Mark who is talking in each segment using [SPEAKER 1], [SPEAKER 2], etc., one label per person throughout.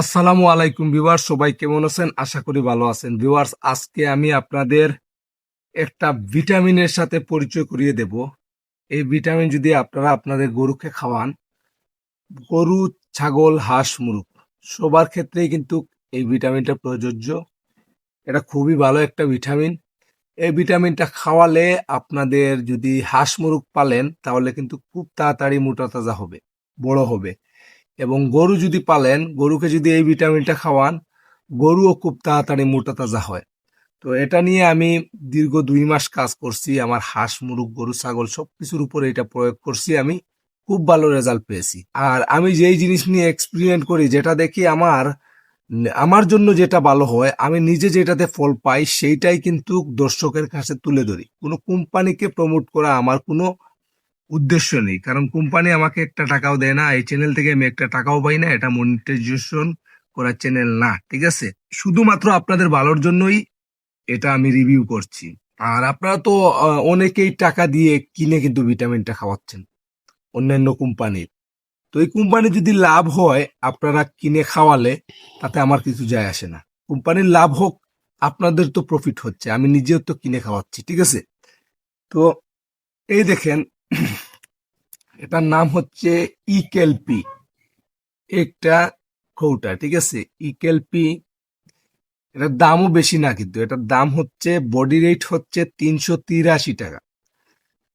[SPEAKER 1] আসসালামু আলাইকুম ভিউয়ার্স, সবাই কেমন আছেন? আশা করি ভালো আছেন। ভিউয়ার্স, আজকে আমি আপনাদের একটা ভিটামিনের সাথে পরিচয় করিয়ে দেব। এই ভিটামিন যদি আপনারা আপনাদের গরুকে খাওয়ান, গরু, ছাগল, হাঁস, মুরগ, সবার ক্ষেত্রেই কিন্তু এই ভিটামিনটা প্রযোজ্য। এটা খুবই ভালো একটা ভিটামিন। এই ভিটামিনটা খাওয়ালে আপনাদের যদি হাঁস, মুরগ পালেন, তাহলে কিন্তু খুব তাড়াতাড়ি মোটা তাজা হবে, বড় হবে। এবং গরু যদি পালেন, গরুকে যদি এই ভিটামিনটা খাওয়ান, গরুও খুব তাড়াতাড়ি মোটা তাজা হয়। তো এটা নিয়ে আমি দীর্ঘ দুই মাস কাজ করছি, আমার হাঁস, মুরগ, গরু, ছাগল সব কিছুর উপরে এটা প্রয়োগ করছি, আমি খুব ভালো রেজাল্ট পেয়েছি। আর আমি যেই জিনিস নিয়ে এক্সপেরিমেন্ট করি, যেটা দেখি আমার আমার জন্য যেটা ভালো হয়, আমি নিজে যেটাতে ফল পাই, সেইটাই কিন্তু দর্শকের কাছে তুলে ধরি। কোনো কোম্পানিকে প্রমোট করা আমার কোনো উদ্দেশ্য নেই। কারণ কোম্পানি আমাকে একটা টাকাও দেয় না, এই চ্যানেল থেকে আমি একটা টাকাও পাই না, এটা মনিটাইজেশন করার চ্যানেল না, ঠিক আছে? শুধুমাত্র আপনাদের ভালোর জন্যই এটা আমি রিভিউ করছি। আর আপনারা তো অনেকেই টাকা দিয়ে কিনে কিন্তু ভিটামিনটা খাওয়াচ্ছেন, অন্যান্য কোম্পানির। তো এই কোম্পানি যদি লাভ হয়, আপনারা কিনে খাওয়ালে তাতে আমার কিছু যায় আসে না। কোম্পানির লাভ হোক, আপনাদের তো প্রফিট হচ্ছে, আমি নিজেও তো কিনে খাওয়াচ্ছি, ঠিক আছে? তো এই দেখেন এটার নাম হচ্ছে ইকেলপি। একটা কৌটা, ঠিক আছে? ইকেলপি, এটার দামও বেশি না কিন্তু, এটার দাম হচ্ছে, বডি রেট হচ্ছে তিনশো তিরাশি টাকা।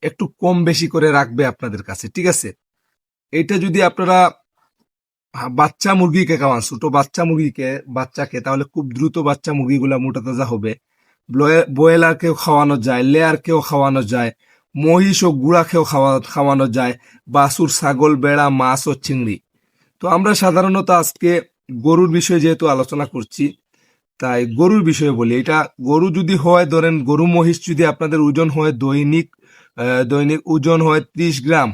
[SPEAKER 1] একটু কম বেশি করে রাখবে আপনাদের কাছে, ঠিক আছে? এটা যদি আপনারা বাচ্চা মুরগিকে খাওয়ান, ছোট বাচ্চা মুরগিকে, বাচ্চাকে, তাহলে খুব দ্রুত বাচ্চা মুরগিগুলা মোটা তাজা হবে। ব্রয়ে- ব্রয়লারকেও খাওয়ানো যায়, লেয়ারকেও খাওয়ানো যায় মহিষ ও গুড়াকেও খাওয়া খাওয়ানো যায়। বাসুর ছাগল, বেড়া, মাছ ও চিংড়ি। তো আমরা সাধারণত আজকে গরুর বিষয়ে যেহেতু আলোচনা করছি, তাই গরুর বিষয়ে বলি। এটা গরু যদি হয়, ধরেন গরু মহিষ যদি আপনাদের ওজন হয় দৈনিক দৈনিক ওজন হয় ত্রিশ গ্রাম,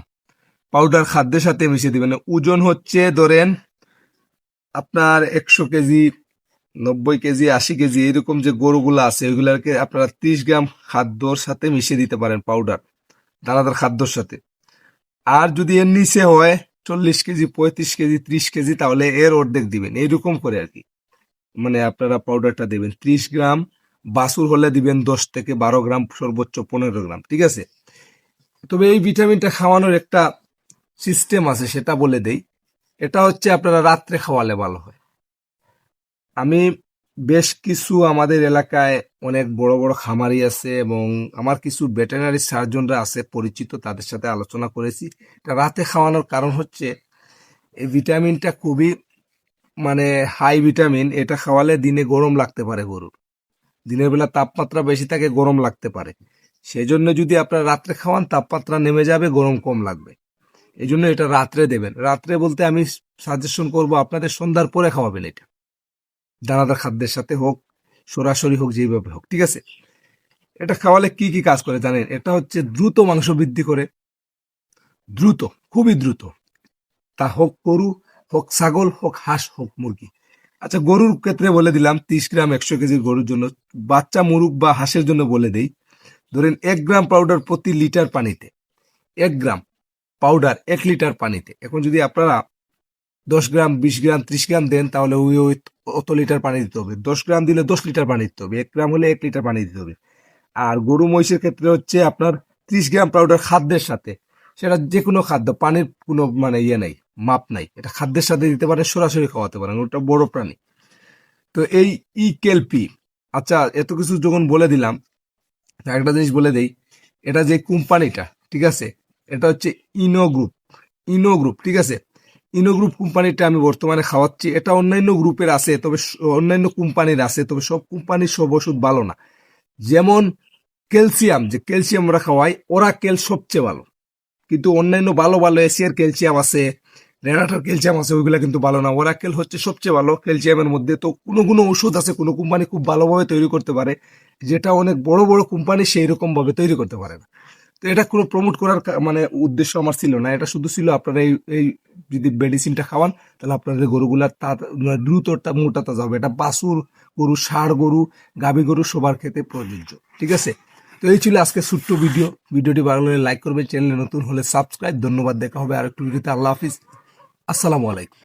[SPEAKER 1] পাউডার খাদ্যের সাথে মিশিয়ে দিবেন। ওজন হচ্ছে ধরেন আপনার একশো কেজি, নব্বই কেজি, আশি কেজি, এরকম যে গরুগুলো আছে, ওইগুলাকে আপনারা ত্রিশ গ্রাম খাদ্যর সাথে মিশিয়ে দিতে পারেন পাউডার। দানাদার খাদ্যর সাথে। আর যদি এর নিচে হয় চল্লিশ কেজি, পঁয়ত্রিশ কেজি, ত্রিশ কেজি, তাহলে এর অর্ধেক দিবেন। এইরকম করে আর কি। মানে আপনারা পাউডারটা দেবেন। ত্রিশ গ্রাম বাসুর হলে দিবেন দশ থেকে বারো গ্রাম, সর্বোচ্চ পনেরো গ্রাম, ঠিক আছে? তবে এই ভিটামিনটা খাওয়ানোর একটা সিস্টেম আছে, সেটা বলে দেই। এটা হচ্ছে আপনারা রাত্রে খাওয়ালে ভালো হয়। আমি বেশ কিছু আমাদের এলাকায় অনেক বড় বড় খামারি আছে এবং আমার কিছু ভেটেনারি সার্জনরা আছে পরিচিত, তাদের সাথে আলোচনা করেছি। এটা রাতে খাওয়ানোর কারণ হচ্ছে এই ভিটামিনটা খুবই মানে হাই ভিটামিন এটা খাওয়ালে দিনে গরম লাগতে পারে গরুর। দিনের বেলা তাপমাত্রা বেশি থাকে, গরম লাগতে পারে। সেই জন্য যদি আপনার রাত্রে খাওয়ান, তাপমাত্রা নেমে যাবে, গরম কম লাগবে। এই জন্য এটা রাত্রে দেবেন। রাত্রে বলতে আমি সাজেশন করব, আপনাদের সন্ধ্যার পরে খাওয়াবেন এটা। দানাদার খাদ্যের সাথে হোক সরাসরি হোক যেভাবে হোক, ঠিক আছে? এটা খাওয়ালে কি কি কাজ করে জানেন? এটা হচ্ছে দ্রুত মাংস বৃদ্ধি করে। দ্রুত, খুবই দ্রুত। তা হোক গরু, হোক ছাগল, হোক হাঁস, হোক মুরগি। আচ্ছা গরুর ক্ষেত্রে বলে দিলাম, তিরিশ গ্রাম একশো কেজির গরুর জন্য, বাচ্চা মুরগ বা হাঁসের জন্য বলে দেই। ধরেন এক গ্রাম পাউডার প্রতি লিটার পানিতে, এক গ্রাম পাউডার এক লিটার পানিতে। এখন যদি আপনারা দশ গ্রাম, বিশ গ্রাম, ত্রিশ গ্রাম দেন, তাহলে ওই ওই অত লিটার পানি দিতে হবে। দশ গ্রাম দিলে দশ লিটার পানি দিতে হবে। এক গ্রাম হলে এক লিটার পানি দিতে হবে। আর গরু মহিষের ক্ষেত্রে হচ্ছে আপনার ত্রিশ গ্রাম পাউডার খাদ্যের সাথে। সেটা যে কোনো খাদ্য, পানির কোনো মানে ইয়ে নাই, মাপ নাই। এটা খাদ্যের সাথে দিতে পারে সরাসরি খাওয়াতে পারেন। ওটা বড় প্রাণী। তো এই ই কেলপি আচ্ছা এত কিছু যখন বলে দিলাম, একটা জিনিস বলে দেই, এটা যে কোম্পানিটা, ঠিক আছে? এটা হচ্ছে ইনো গ্রুপ ইনো গ্রুপ ঠিক আছে? ইনো গ্রুপ কোম্পানিটা আমি বর্তমানে খাওয়াচ্ছি। এটা অন্যান্য গ্রুপের আছে, তবে অন্যান্য কোম্পানির আছে, তবে সব কোম্পানির সব ওষুধ ভালো না। যেমন ক্যালসিয়াম যে ক্যালসিয়াম আমরা খাওয়াই, ওরা কেল সবচেয়ে ভালো। কিন্তু অন্যান্য ভালো ভালো এশিয়ার ক্যালসিয়াম আছে, রেনাটার ক্যালসিয়াম আছে, ওইগুলো কিন্তু ভালো না। ওরাকেল হচ্ছে সবচেয়ে ভালো ক্যালসিয়ামের মধ্যে। তো কোনো কোনো ওষুধ আছে, কোনো কোম্পানি খুব ভালোভাবে তৈরি করতে পারে, যেটা অনেক বড় বড় কোম্পানি সেই রকমভাবে তৈরি করতে পারে না। তো এটা কোনো প্রমোট করার মানে উদ্দেশ্য আমার ছিল না। এটা শুধু ছিল আপনারা এই এই যদি মেডিসিনটা খাওয়ান, তাহলে আপনাদের গরুগুলার তা মানে দ্রুত মোটা তাজা হবে। এটা বাসুর গরু, ষাড় গরু, গাভী গরু সবার ক্ষেত্রে প্রযোজ্য। ঠিক আছে? তো এই ছিল আজকে ছোট্ট ভিডিও ভিডিওটি ভালো লাগলে লাইক করবেন চ্যানেলে নতুন হলে সাবস্ক্রাইব ধন্যবাদ, দেখা হবে আর একটু ভিডিওতে আল্লাহ হাফিজ। আসসালামু আলাইকুম।